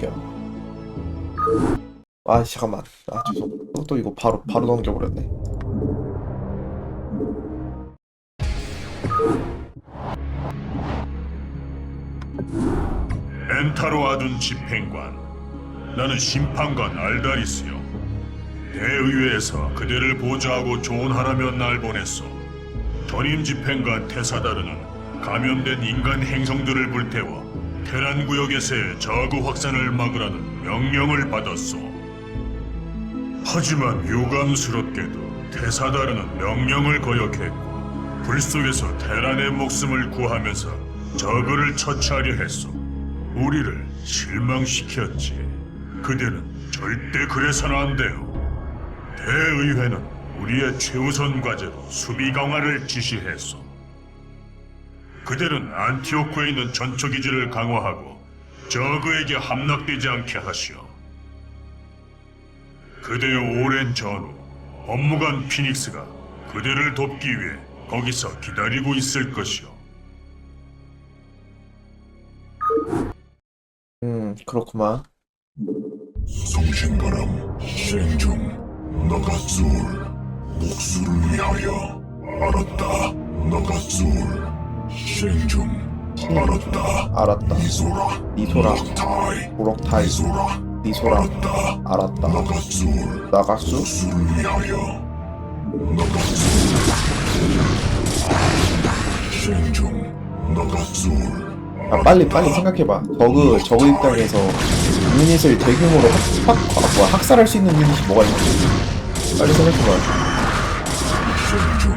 출격. 아 잠깐만. 아 죄송. 또, 또 이거 바로 바로 넘겨버렸네. 엔타로 아둔 집행관 나는 심판관 알다리스요 대의회에서 그대를 보좌하고 조언하라며 날 보냈어 전임 집행관 테사다르는 감염된 인간 행성들을 불태워 테란 구역에서의 저그 확산을 막으라는 명령을 받았소 하지만 유감스럽게도 테사다르는 명령을 거역했고 불 속에서 테란의 목숨을 구하면서 저그를 처치하려 했소 우리를 실망시켰지. 그대는 절대 그래서는 안 돼요. 대의회는 우리의 최우선 과제로 수비 강화를 지시했어. 그대는 안티오크에 있는 전초 기지를 강화하고 저그에게 함락되지 않게 하시오. 그대의 오랜 전후 법무관 피닉스가 그대를 돕기 위해 거기서 기다리고 있을 것이오. 음 그렇구만. 성신바람 생중 너가 쏠 복수를 위하여 알았다 너가 쏠 생중 알았다 알았다. 이소라 니소라. 타이 우럭타이. 이소라 니소라. 알았다 알았다. 쏠 나가수. 복수를 위하여 쏠 생중 너가 쏠아 빨리 빨리 생각해봐. 저그 저그 입장에서 유닛을 대규모로 학, 학 아, 뭐야 학살할 수 있는 유닛이 뭐가 있지? 빨리 생각해봐.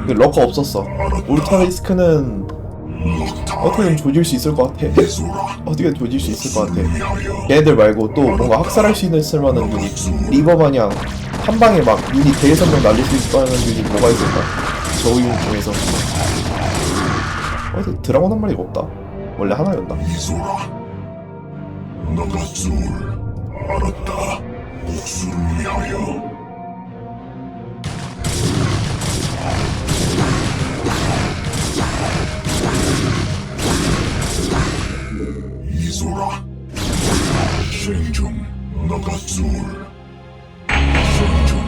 그 러커 없었어. 울타 리스크는 어떻게든 조질 수 있을 것 같아. 이소라 어떻게 조질 수 있을 것 같아. 걔네들 말고 또 뭔가 학살할 수 있는 쓸만한 유닛. 리버 마냥 한 방에 막 유닛 대여섯 명 날릴 수 있을 만한 유닛 뭐가 있을까? 저그 유닛 중에서. 어디 드라곤 한 마리가 없다. 원래 하나였나? 너가 쏠 알았다 복수를 위하여 이소라 생중 쏠 생중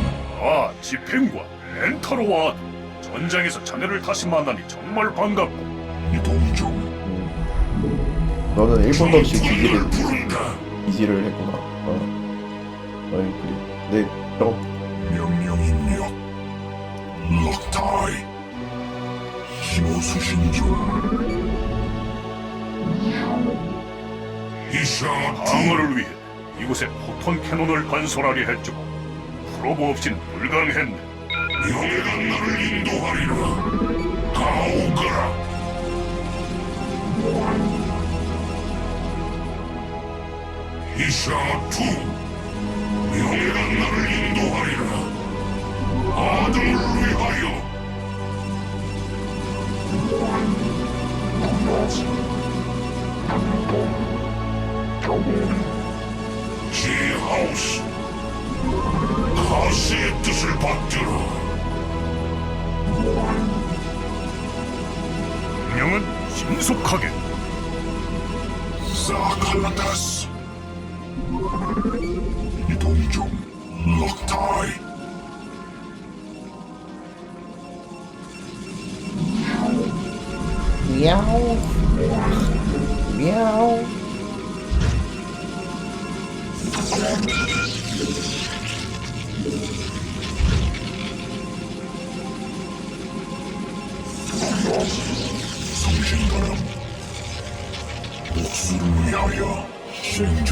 아, 집행관 엔터로 와. 전장에서 자네를 다시 만나니 정말 반갑고. 이동중 너는 일본도 없이 기지를 부른다. 기지를 했구나. 어. 어이 그래. 네 그럼 명령 입력 럭타이. 신호 수신 중 방어를 위해 이곳에 포톤 캐논을 건설하려 했지만 프로브 없이는 불가능했네. 명예가 나를 인도하리라. 가오거라. 이샤 투 명예가 나를 인도하리라. 아들을 위하여 지하우스 가시의 뜻을 받들어. 명령은 신속하게. 사칼라타스. 이동 중 럭타이. 미야오. 미야오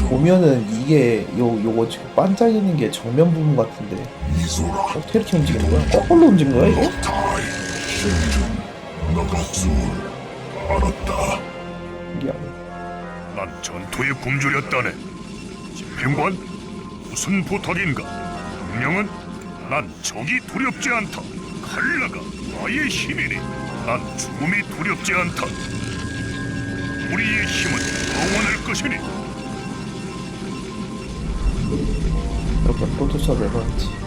보면은 이게 요 요거 지금 반짝이는 게 정면 부분 같은데 어떻게 이렇게 움직이는 거야? 거꾸로 움직이는 거야 이거? 알았다. 난 전투에 굶주렸다네. 집행관 무슨 부탁인가? 명령은 난 적이 두렵지 않다. 칼라가 나의 힘이니 난 죽음이 두렵지 않다. 우리의 힘은 영원할 것이니 이렇게 포토샵을 해놨지.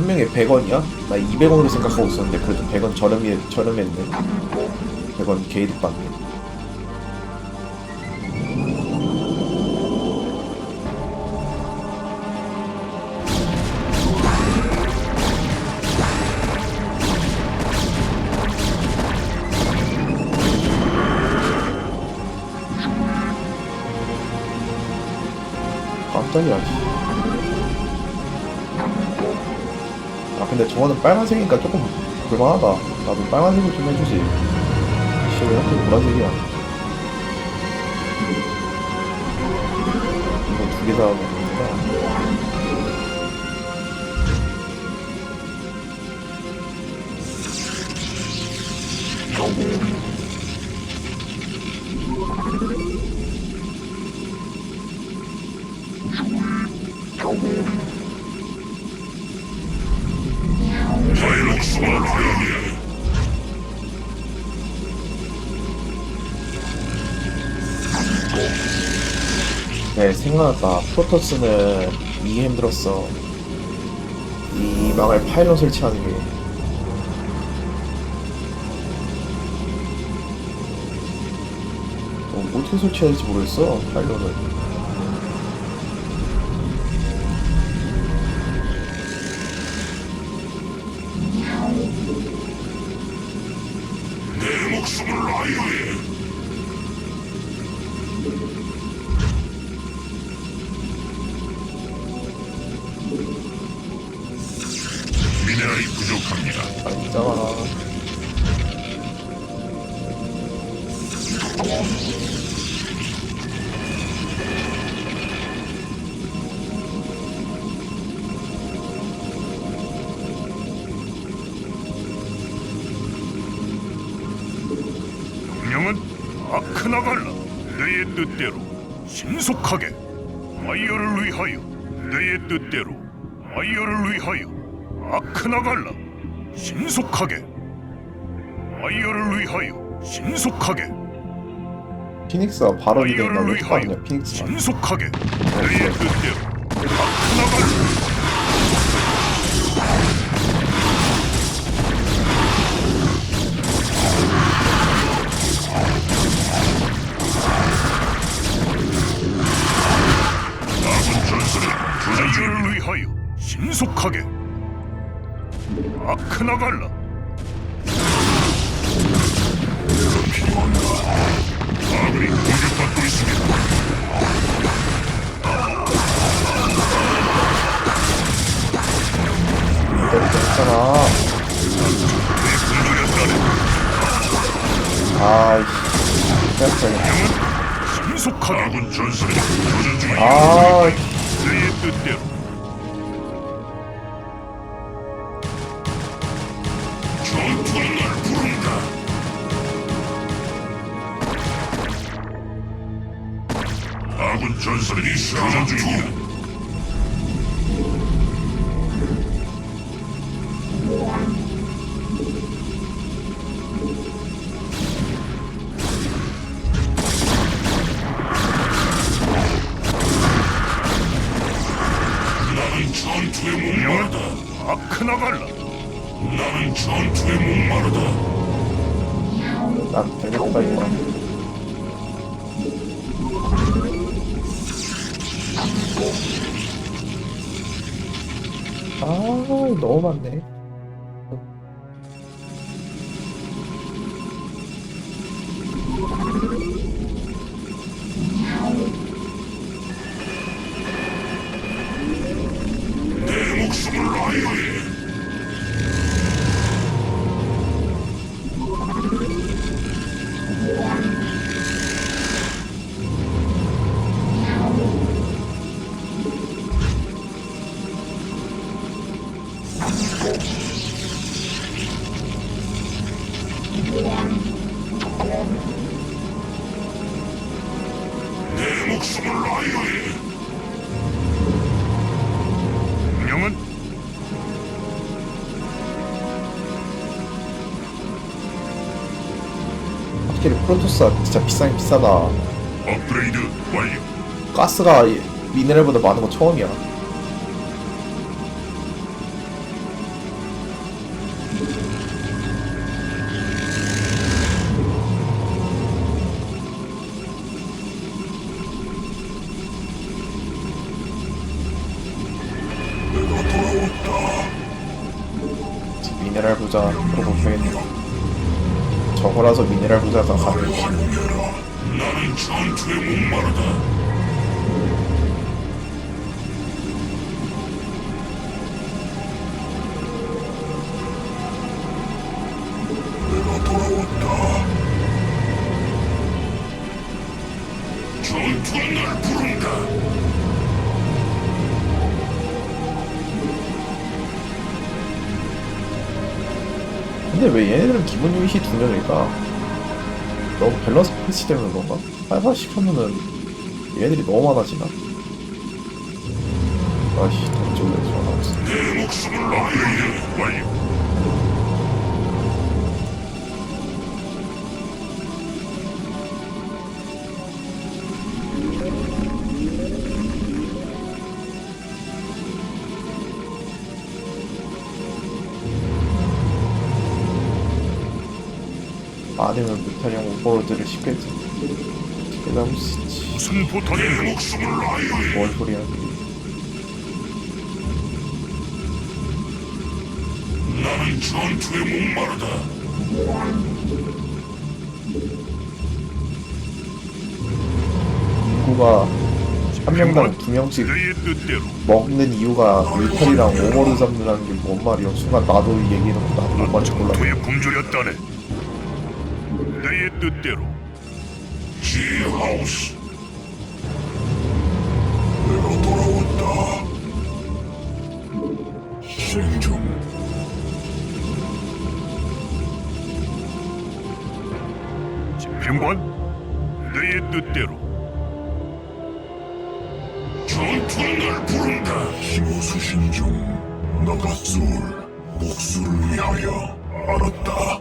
한 명에 100원이야? 나 200원으로 생각하고 있었는데 그래도 100원 저렴이 저렴했네. 100원 개이득 받네. 깜짝이야 근데 저거는 빨간색이니까 조금 볼만하다. 나도 빨간색을 좀 해주지. 씨왜 하필 노란색이야. 이거 두 개 다 먹는구나 나 네 생각났다. 프로토스는 이게 힘들었어. 이 망할 파일럿 설치하는 게. 어, 어떻게 설치해야 될지 모르겠어 파일럿을 미네랄이 부족합니다. 아 명령은 아크나갈라 너의 뜻대로 신속하게 아이어를 위하여 너의 뜻대로 아이어를 위하여 아크나갈라 신속하게. 아이어를 위하여 신속하게. 피닉스가 발언이 된다고 아이어를 어떻게 하냐 위하여 피닉스가. 신속하게. 너의 뜻대로. 아크나갈라. 아이어를 위하여 신속하게 아크나갈라 필요한가? 아군이 공격받고 있습니다. 있잖아 공주였다네 아이씨 생각해 신속하게 아군 전선이 교전 중입니다. 아 너의 뜻대로 교전 중입니다. 많네 내 목숨을 아유해. 명은 확실히 프로토스가 진짜 비싸긴 비싸다 업그레이드 완료. 가스가 이- 미네랄보다 많은 건 처음이야 활용해라. 나는 전투에 목마르다. 내가 돌아왔다. 전투가 날 부른다. 근데 왜 얘네들은 기본 유닛이 두 명일까? 너무 밸런스 패치되는 건가? 빨파씩 하면은 얘네들이 너무 많아지나? 아씨 던져야 전화 없어 내 목숨을 업그레이드 완 아니면 뮤탈형 오버로드를 잡을 수 있지 무슨? 내 목숨을 라이오에 뭔 소리야 나는 전투에 목마르다. 인구가 한 명당 두 명씩 뜻대로 먹는 이유가 뮤탈이랑 오버로드 잡는다는 게 뭔 말이야 순간 나도 이 얘기는 나도 못 맞출 몰라 전투에 굶주렸다네. 너의 뜻대로 지하우스. 내가 돌아왔다. 생존. 집행관 너의 뜻대로 전투가 날 부른다. 힘수신 중 나가 쏠 복수를 위하여 알았다.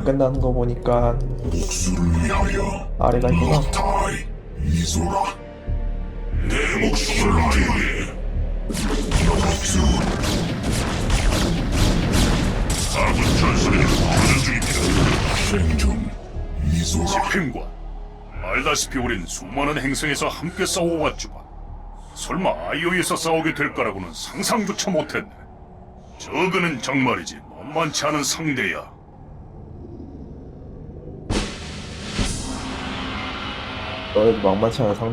안 끝나는 거 보니까 복수를 위하여 아래가 있구나. 마타이 미소라. 내 목숨을 영업수 아군 전사들이 교전 중입니다. 생존. 미소라. 집행관 알다시피 우린 수많은 행성에서 함께 싸워왔지만 설마 아이오에서 싸우게 될 거라고는 상상조차 못했네. 저그는 정말이지 만만치 않은 상대야 너희도 만만치 않은 상